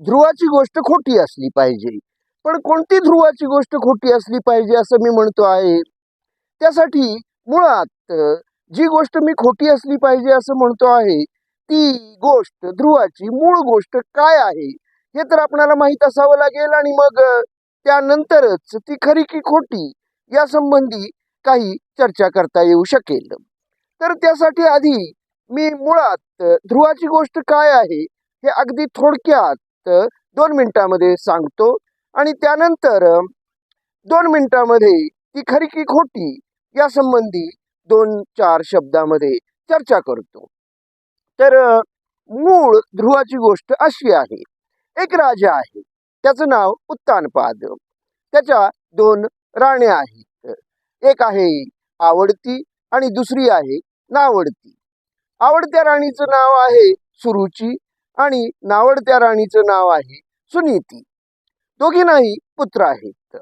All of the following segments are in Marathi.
ध्रुवाची गोष्ट खोटी असली पाहिजे. पण कोणती ध्रुवाची गोष्ट खोटी असली पाहिजे असं मी म्हणतो आहे? त्यासाठी मुळात जी गोष्ट मी खोटी असली पाहिजे असं म्हणतो आहे ती गोष्ट ध्रुवाची मूळ गोष्ट काय आहे? हे तर आपणाला माहीत असावं लागेल आणि मग त्यानंतरच ती खरी की खोटी या संबंधी काही चर्चा करता येऊ शकेल. तर त्यासाठी आधी मी मुळात ध्रुवाची गोष्ट काय आहे हे अगदी थोडक्यात दोन मिनिटामध्ये सांगतो. आणि त्यानंतर दोन मिनिटामध्ये ती खरी की खोटी या संबंधी दोन चार शब्दामध्ये चर्चा करतो. तर मूळ ध्रुवाची गोष्ट अशी आहे. एक राजा आहे. त्याचं नाव उत्तानपाद. त्याच्या दोन राण्या आहेत. एक आहे आवडती आणि दुसरी आहे नावडती. आवडत्या राणीचं नाव आहे सुरुची. आणि नावडत्या राणीचं नाव आहे सुनीती. दोघींनाही पुत्र आहेत.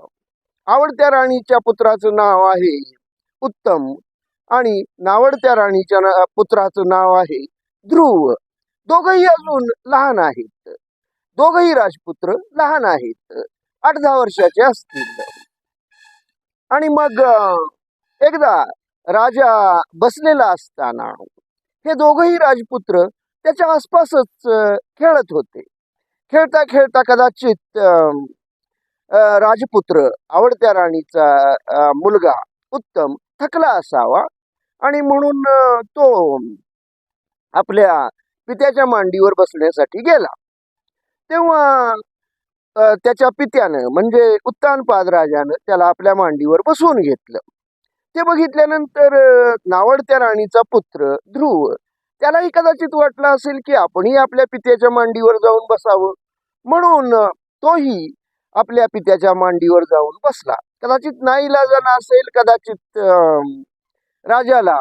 आवडत्या राणीच्या पुत्राचं नाव आहे उत्तम आणि नावडत्या राणीच्या ना- पुत्राचं नाव आहे ध्रुव. दोघही अजून लहान आहेत. दोघही राजपुत्र लहान आहेत. आठ दहा वर्षाचे असतील. आणि मग एकदा राजा बसलेला असताना हे दोघही राजपुत्र त्याच्या आसपासच खेळत होते. खेळता खेळता कदाचित राजपुत्र आवडत्या राणीचा मुलगा उत्तम थकला असावा आणि म्हणून तो आपल्या पित्याच्या मांडीवर बसण्यासाठी गेला. तेव्हा त्याच्या पित्यानं म्हणजे उत्तानपाद राजानं त्याला आपल्या मांडीवर बसवून घेतलं. ते बघितल्यानंतर नावडत्या राणीचा पुत्र ध्रुव त्यालाही कदाचित वाटलं असेल की आपणही आपल्या पित्याच्या मांडीवर जाऊन बसावं. म्हणून तोही आपल्या पित्याच्या मांडीवर जाऊन बसला. कदाचित नाईलाजाना असेल कदाचित अं, राजाला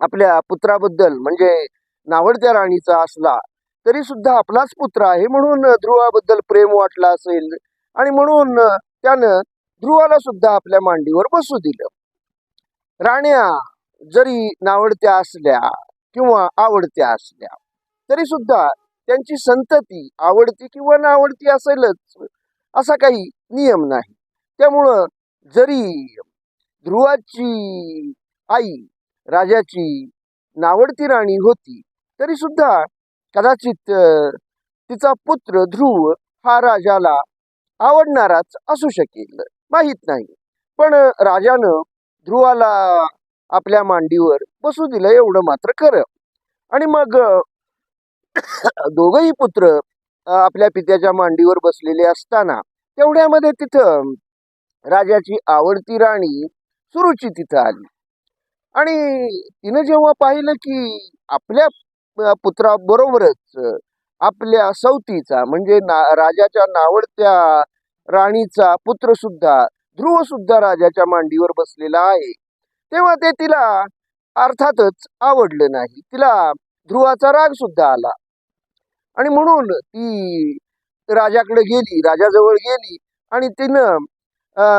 आपल्या पुत्राबद्दल म्हणजे नावडत्या राणीचा असला तरी सुद्धा आपलाच पुत्र आहे. म्हणून ध्रुवाबद्दल प्रेम वाटला असेल आणि म्हणून त्यानं ध्रुवाला सुद्धा आपल्या मांडीवर बसू दिलं. राण्या जरी नावडत्या असल्या किंवा आवडत्या असल्या. तरी सुद्धा त्यांची संतती आवडती किंवा नावडती असेलच असा काही नियम नाही. त्यामुळं जरी ध्रुवाची आई राजाची नावडती राणी होती तरी सुद्धा कदाचित तिचा पुत्र ध्रुव हा राजाला आवडणाराच असू शकेल माहीत नाही. पण राजानं ध्रुवाला आपल्या मांडीवर बसू दिलं एवढं मात्र खरं. आणि मग दोघही पुत्र आपल्या पित्याच्या मांडीवर बसलेले असताना तेवढ्यामध्ये तिथं राजाची आवडती राणी सुरुची तिथं आली. आणि तिनं जेव्हा पाहिलं की आपल्या पुत्राबरोबरच आपल्या सवतीचा म्हणजे ना राजाच्या नावडत्या राणीचा पुत्र सुद्धा ध्रुव सुद्धा राजाच्या मांडीवर बसलेला आहे. तेव्हा ते तिला अर्थातच आवडलं नाही. तिला ध्रुवाचा राग सुद्धा आला. आणि म्हणून ती राजाकडे गेली राजाजवळ गेली आणि तिनं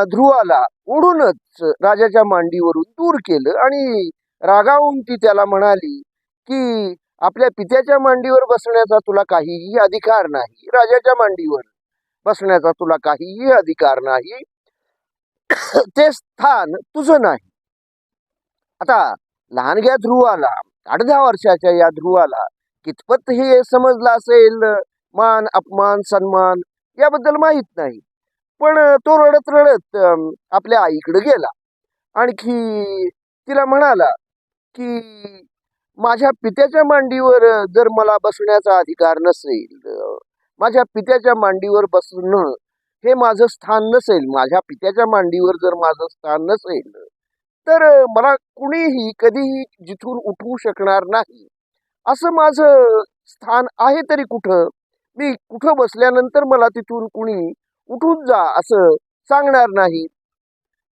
ध्रुवाला ओढूनच राजाच्या मांडीवरून दूर केलं आणि रागावून ती त्याला म्हणाली की आपल्या पित्याच्या मांडीवर बसण्याचा तुला काहीही अधिकार नाही. राजाच्या मांडीवर बसण्याचा तुला काहीही अधिकार नाही. ते स्थान तुझं नाही. आता लहानग्या ध्रुवाला आठ दहा वर्षाच्या या ध्रुवाला. कितपत हे समजलं असेल? मान अपमान सन्मान याबद्दल माहीत नाही. पण तो रडत रडत आपल्या आईकडे गेला. आणखी तिला म्हणाला की माझ्या पित्याच्या मांडीवर जर मला बसण्याचा अधिकार नसेल माझ्या पित्याच्या मांडीवर बसणं हे माझं स्थान नसेल. माझ्या पित्याच्या मांडीवर जर माझं स्थान नसेल तर मला कुणीही कधीही जिथून उठवू शकणार नाही. असं माझं स्थान आहे तरी कुठं? मी कुठं बसल्यानंतर मला तिथून कुणी उठून जा असं सांगणार नाही.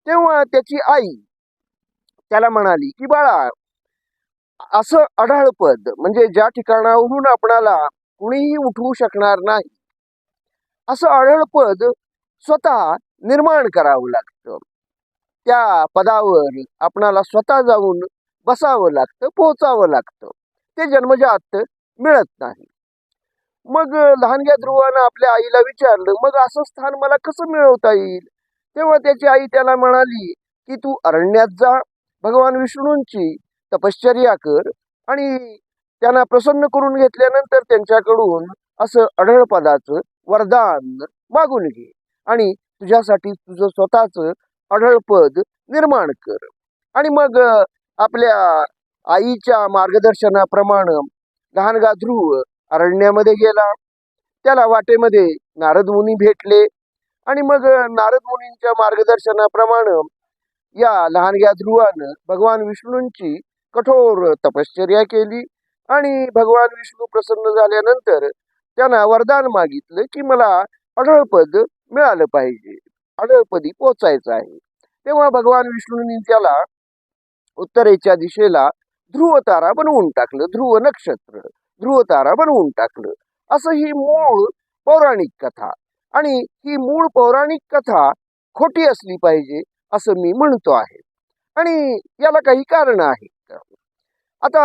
तेव्हा त्याची आई त्याला म्हणाली की बाळा असं अढळपद म्हणजे ज्या ठिकाणाहून आपणाला कुणीही उठवू शकणार नाही असं अढळपद स्वतः निर्माण करावं लागतं. त्या पदावर आपणाला स्वतः जाऊन बसावं लागतं पोहोचावं लागतं. ते जन्मजात मिळत नाही. मग लहानग्या ध्रुवानं आपल्या आईला विचारलं मग असं स्थान मला कसं मिळवता येईल? तेव्हा त्याची आई त्याला म्हणाली की तू अरण्यात जा भगवान विष्णूंची तपश्चर्या कर आणि त्यांना प्रसन्न करून घेतल्यानंतर त्यांच्याकडून असं अढळ पदाचं वरदान मागून घे आणि तुझ्यासाठी तुझं स्वतःचं अढळपद निर्माण कर. आणि मग आपल्या आईच्या मार्गदर्शनाप्रमाणे लहानगा ध्रुव अरण्यामध्ये गेला. त्याला वाटेमध्ये नारद मुनी भेटले. आणि मग नारद मुनींच्या मार्गदर्शनाप्रमाणे या लहानग्या ध्रुवानं भगवान विष्णूंची कठोर तपश्चर्या केली. आणि भगवान विष्णू प्रसन्न झाल्यानंतर त्यांना वरदान मागितलं की मला अढळपद मिळालं पाहिजे. अढळपदी पोचायचं आहे. तेव्हा भगवान विष्णूंनी त्याला उत्तरेच्या दिशेला ध्रुव तारा बनवून टाकलं. ध्रुव नक्षत्र ध्रुव तारा बनवून टाकलं. असं ही मूळ पौराणिक कथा. आणि ही मूळ पौराणिक कथा खोटी असली पाहिजे असं मी म्हणतो आहे. आणि याला काही कारण आहेत. आता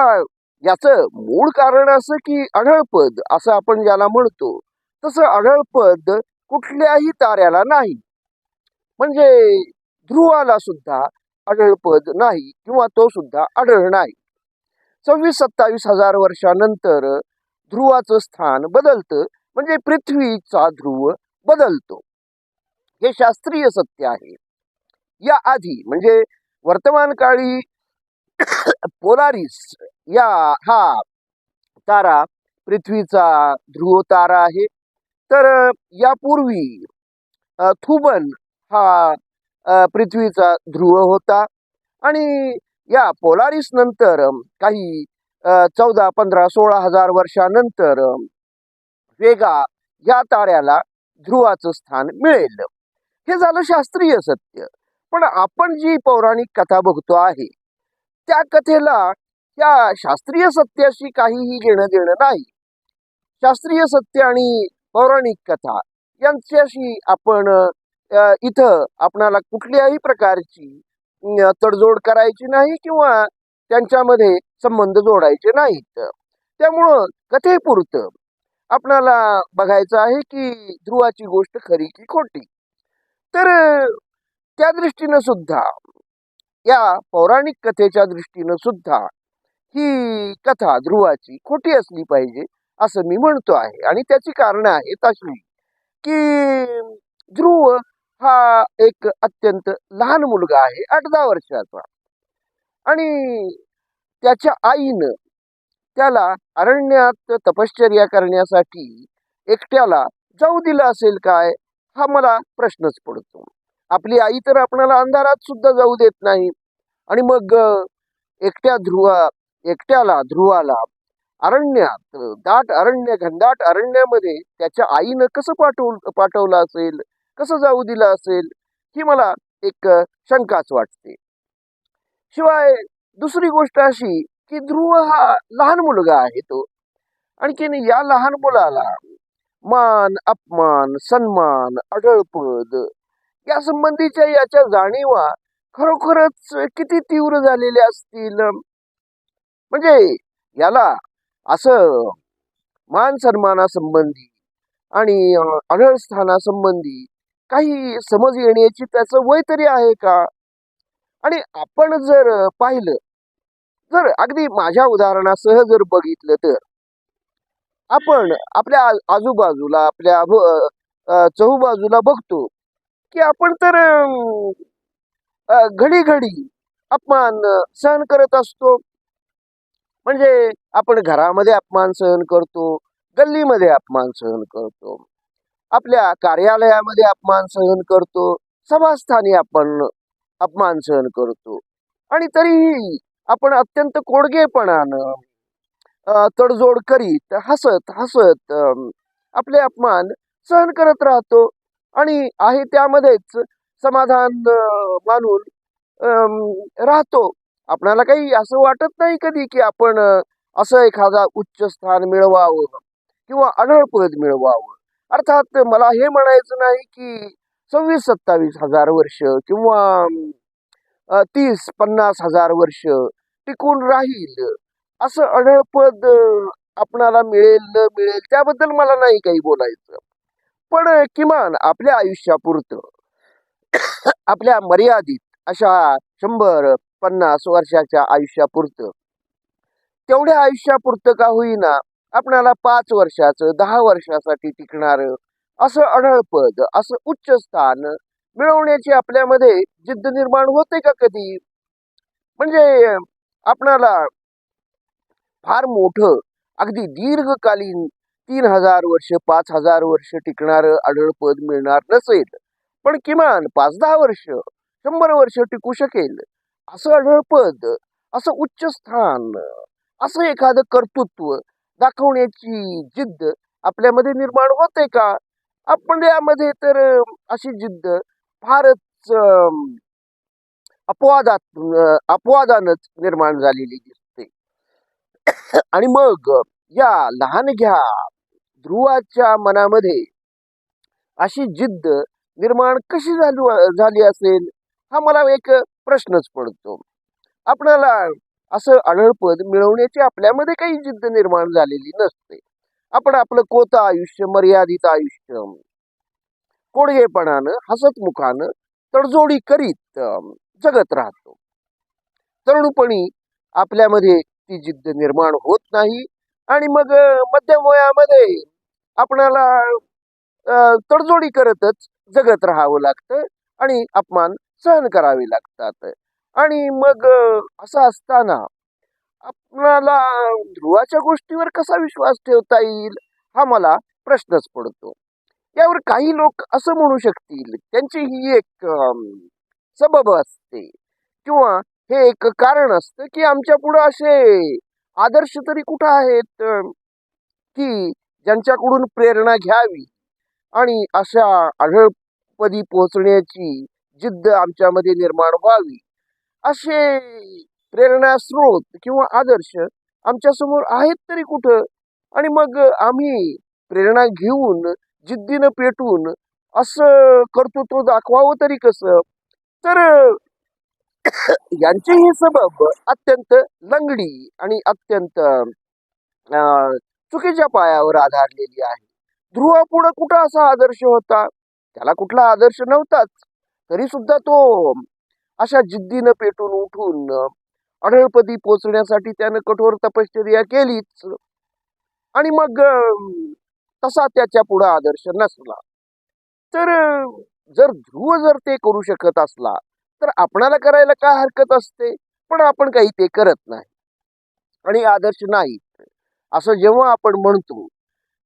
याचं मूळ कारण असं की अढळपद असं आपण ज्याला म्हणतो तसं अढळपद कुठल्याही ताऱ्याला नाही. म्हणजे ध्रुवाला सुद्धा आढळपद नाही किंवा तो सुद्धा आढळ नाही. सव्वीस सत्तावीस हजार वर्षानंतर ध्रुवाचं स्थान बदलतं म्हणजे पृथ्वीचा ध्रुव बदलतो. हे शास्त्रीय सत्य आहे. या आधी म्हणजे वर्तमान काळी पोलारिस या हा तारा पृथ्वीचा ध्रुव तारा आहे. तर यापूर्वी थुबन हा पृथ्वीचा ध्रुव होता. आणि या पोलारिस नंतर काही चौदा पंधरा सोळा हजार वर्षानंतर वेगा या ताऱ्याला ध्रुवाचं स्थान मिळेल. हे झालं शास्त्रीय सत्य. पण आपण जी पौराणिक कथा बघतो आहे त्या कथेला त्या शास्त्रीय सत्याशी काहीही घेणं देणं नाही. शास्त्रीय सत्य आणि पौराणिक कथा यांच्याशी आपण इथं आपणाला कुठल्याही प्रकारची तडजोड करायची नाही किंवा त्यांच्यामध्ये संबंध जोडायचे नाहीत. त्यामुळं कथेपुरतं आपणाला बघायचं आहे की ध्रुवाची गोष्ट खरी की खोटी. तर त्या दृष्टीनं सुद्धा या पौराणिक कथेच्या दृष्टीनं सुद्धा ही कथा ध्रुवाची खोटी असली पाहिजे असं मी म्हणतो आहे. आणि त्याची कारणं आहेत अशी की ध्रुव हा एक अत्यंत लहान मुलगा आहे आठ दहा वर्षाचा. आणि त्याच्या आईनं त्याला अरण्यात तपश्चर्या करण्यासाठी एकट्याला जाऊ दिलं असेल काय हा मला प्रश्नच पडतो. आपली आई तर आपणाला अंधारात सुद्धा जाऊ देत नाही. आणि मग एकट्या ध्रुवा एकट्याला ध्रुवाला अरण्यात दाट अरण्य घनदाट अरण्यामध्ये त्याच्या आईनं कसं पाठव पाठवलं असेल? कसं जाऊ दिलं असेल ही मला एक शंकाच वाटते. शिवाय दुसरी गोष्ट अशी की ध्रुव हा लहान मुलगा आहे तो. आणखीन या लहान मुलाला मान अपमान सन्मान अढळपद या संबंधीच्या याच्या जाणीवा खरोखरच किती तीव्र झालेल्या असतील? म्हणजे याला असं मान सन्मानासंबंधी आणि अढळ स्थानासंबंधी काही समज येण्याची त्याचं वय तरी आहे का? आणि आपण जर पाहिलं जर अगदी माझ्या उदाहरणासह जर बघितलं तर आपण आपल्या आजूबाजूला आपल्या चहूबाजूला बघतो की आपण तर घडी घडी अपमान सहन करत असतो. म्हणजे आपण घरामध्ये अपमान सहन करतो गल्लीमध्ये अपमान सहन करतो. आपल्या कार्यालयामध्ये अपमान सहन करतो सभास्थानी आपण अपमान सहन करतो. आणि तरीही आपण अत्यंत कोडगेपणानं तडजोड करीत हसत हसत आपले अपमान सहन करत राहतो. आणि आहे त्यामध्येच समाधान मानून राहतो. आपणाला काही असं वाटत नाही कधी की आपण असं एखादा उच्च स्थान मिळवावं किंवा अढळपद मिळवावं. अर्थात मला हे म्हणायचं नाही की सव्वीस सत्तावीस हजार वर्ष किंवा तीस पन्नास हजार वर्ष टिकून राहील. असं अढळपद आपणाला मिळेल न मिळेल त्याबद्दल मला नाही काही बोलायचं. पण किमान आपल्या आयुष्यापुरतं आपल्या मर्यादित अशा शंभर पन्नास वर्षाच्या आयुष्यापुरतं तेवढ्या आयुष्यापुरतं का होईना आपणाला पाच वर्षाचं दहा वर्षासाठी टिकणारं असं अढळपद असं उच्च स्थान मिळवण्याची आपल्यामध्ये जिद्द निर्माण होते का कधी? म्हणजे आपणाला फार मोठं अगदी दीर्घकालीन तीन हजार वर्ष पाच हजार वर्ष टिकणारं आढळपद मिळणार नसेल पण किमान पाच दहा वर्ष शंभर वर्ष टिकू शकेल. असं आढळपद असं उच्च स्थान असं एखादं कर्तृत्व दाखवण्याची जिद्द आपल्यामध्ये निर्माण होते का? आपण यामध्ये तर अशी जिद्द फारच अपवादात अपवादानच निर्माण झालेली दिसते. आणि मग या लहानघ्या ध्रुवाच्या मनामध्ये अशी जिद्द निर्माण कशी झाली झाली असेल? हा मला एक प्रश्नच पडतो. आपणाला असं आढळपद मिळवण्याची आपल्यामध्ये काही जिद्द निर्माण झालेली नसते. आपण आपलं कोतं आयुष्य मर्यादित आयुष्य कोडगेपणानं हसतमुखानं तडजोडी करीत जगत राहतो. तरुणपणी आपल्यामध्ये ती जिद्द निर्माण होत नाही आणि मग मध्यम वयामध्ये आपणाला अं, तडजोडी करतच जगत राहावं लागतं आणि अपमान सहन करावे लागतात. आणि मग असं असताना आपणाला ध्रुवाच्या गोष्टीवर कसा विश्वास ठेवता येईल हा मला प्रश्नच पडतो. यावर काही लोक असं म्हणू शकतील त्यांची ही एक सबब असते किंवा हे एक कारण असतं की आमच्या पुढं असे आदर्श तरी कुठं आहेत की ज्यांच्याकडून प्रेरणा घ्यावी आणि अशा आढळपदी पोहोचण्याची जिद्द आमच्यामध्ये निर्माण व्हावी. असे प्रेरणा स्रोत किंवा आदर्श आमच्यासमोर आहेत तरी कुठं? आणि मग आम्ही प्रेरणा घेऊन जिद्दीनं पेटून असं कर्तृत्व दाखवावं तरी कसं? तर यांची ही सबब अत्यंत लंगडी आणि अत्यंत अं, चुकीच्या पायावर आधारलेली आहे. ध्रुवा पुढं कुठं असा आदर्श होता? त्याला कुठला आदर्श नव्हताच. तरी सुद्धा तो अशा जिद्दीनं पेटून उठून अढळपदी पोचण्यासाठी त्यानं कठोर तपश्चर्या केलीच. आणि मग तसा त्याच्या पुढं आदर्श नसला. तर जर ध्रुव जर ते करू शकत असला तर आपणाला करायला काय हरकत असते? पण आपण काही ते करत नाही. आणि आदर्श नाही असं जेव्हा आपण म्हणतो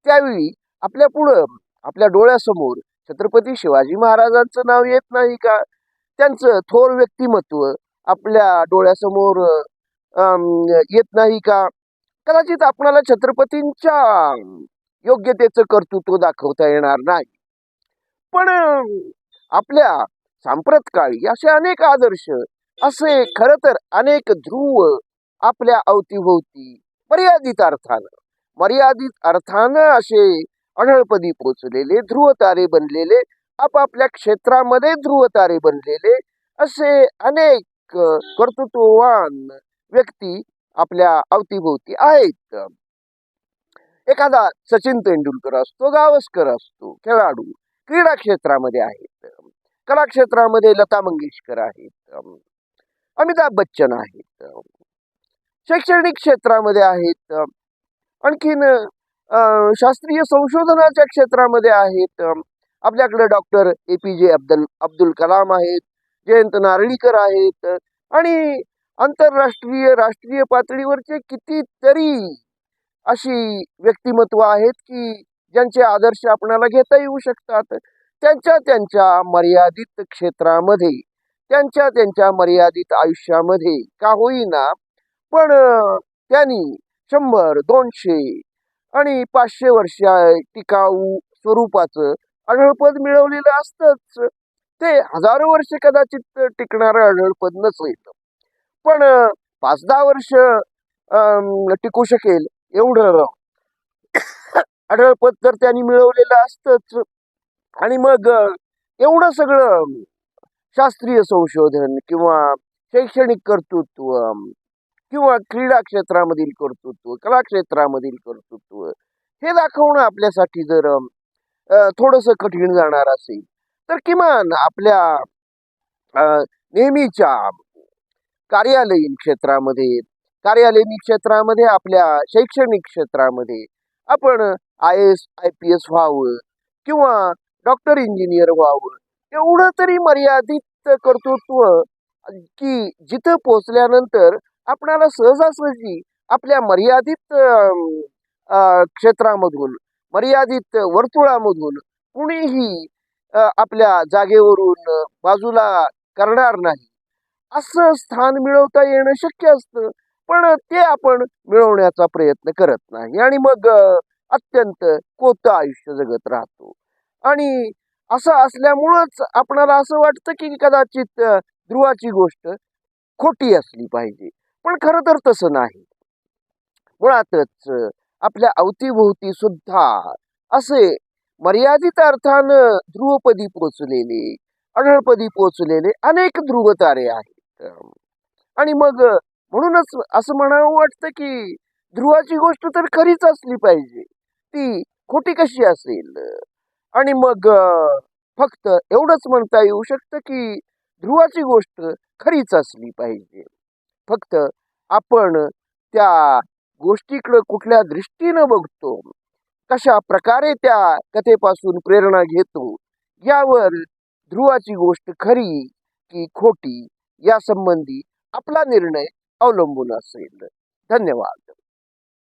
त्यावेळी आपल्या पुढं आपल्या डोळ्यासमोर छत्रपती शिवाजी महाराजांचं नाव येत नाही का? त्यांचं थोर व्यक्तिमत्व आपल्या डोळ्यासमोर अं, येत नाही का? कदाचित आपणाला छत्रपतींच्या योग्यतेचं कर्तृत्व दाखवता येणार नाही. पण आपल्या सांप्रत काळी असे अनेक आदर्श असे खर तर अनेक ध्रुव आपल्या अवतीभोवती मर्यादित अर्थानं मर्यादित अर्थानं असे अढळपदी पोचलेले ध्रुव तारे बनलेले आपापल्या क्षेत्रामध्ये ध्रुवतारे बनलेले असे अनेक कर्तृत्ववान व्यक्ती आपल्या अवतीभोवती आहेत. एखादा सचिन तेंडुलकर असतो गावस्कर असतो खेळाडू क्रीडा क्षेत्रामध्ये आहेत. कला क्षेत्रामध्ये लता मंगेशकर आहेत. अमिताभ बच्चन आहेत. शैक्षणिक क्षेत्रामध्ये आहेत. आणखीन शास्त्रीय संशोधनाच्या क्षेत्रामध्ये आहेत. आपल्याकडे डॉक्टर ए पी जे अब्दुल अब्दुल कलाम आहेत जयंत नारळीकर आहेत आणि आंतरराष्ट्रीय राष्ट्रीय पातळीवरचे कितीतरी अशी व्यक्तिमत्व आहेत की ज्यांचे आदर्श आपणाला घेता येऊ शकतात. त्यांच्या त्यांच्या मर्यादित क्षेत्रामध्ये त्यांच्या त्यांच्या मर्यादित आयुष्यामध्ये का होईना पण त्यांनी शंभर दोनशे आणि पाचशे वर्ष टिकाऊ स्वरूपाचं आढळपद मिळवलेलं असतंच. ते हजारो वर्ष कदाचित टिकणारं आढळपद नसेल पण पाच दहा वर्ष टिकू शकेल एवढं आढळपद तर त्यांनी मिळवलेलं असतंच. आणि मग एवढं सगळं शास्त्रीय संशोधन किंवा शैक्षणिक कर्तृत्व किंवा क्रीडा क्षेत्रामधील कर्तृत्व कला क्षेत्रामधील कर्तृत्व हे दाखवणं आपल्यासाठी जर थोडस कठीण जाणार असेल. तर किमान आपल्या नेहमीच्या कार्यालयीन क्षेत्रामध्ये कार्यालयीन क्षेत्रामध्ये आपल्या शैक्षणिक क्षेत्रामध्ये आपण I S I P S व्हावं किंवा डॉक्टर इंजिनियर व्हावं एवढं तरी मर्यादित कर्तृत्व की जिथं पोचल्यानंतर आपणाला सहजासहजी आपल्या मर्यादित क्षेत्रामधून मर्यादित वर्तुळामधून कुणीही आपल्या जागेवरून बाजूला करणार नाही. असं स्थान मिळवता येणं शक्य असतं पण ते आपण मिळवण्याचा प्रयत्न करत नाही आणि मग अत्यंत कोतं आयुष्य जगत राहतो. आणि असं असल्यामुळंच आपणाला असं वाटतं की कदाचित ध्रुवाची गोष्ट खोटी असली पाहिजे. पण खरं तर तसं नाही. मुळातच आपल्या अवतीभोवती सुद्धा. असे मर्यादित अर्थानं ध्रुवपदी पोचलेले अढळपदी पोचलेले अनेक ध्रुवतारे आहेत. आणि मग म्हणूनच असं म्हणावं वाटतं की ध्रुवाची गोष्ट तर खरीच असली पाहिजे. ती खोटी कशी असेल? आणि मग फक्त एवढंच म्हणता येऊ शकतं की ध्रुवाची गोष्ट खरीच असली पाहिजे. फक्त आपण त्या गोष्टीकडं कुठल्या दृष्टीनं बघतो कशा प्रकारे त्या कथेपासून प्रेरणा घेतो यावर ध्रुवाची गोष्ट खरी की खोटी या संबंधी आपला निर्णय अवलंबून असेल. धन्यवाद.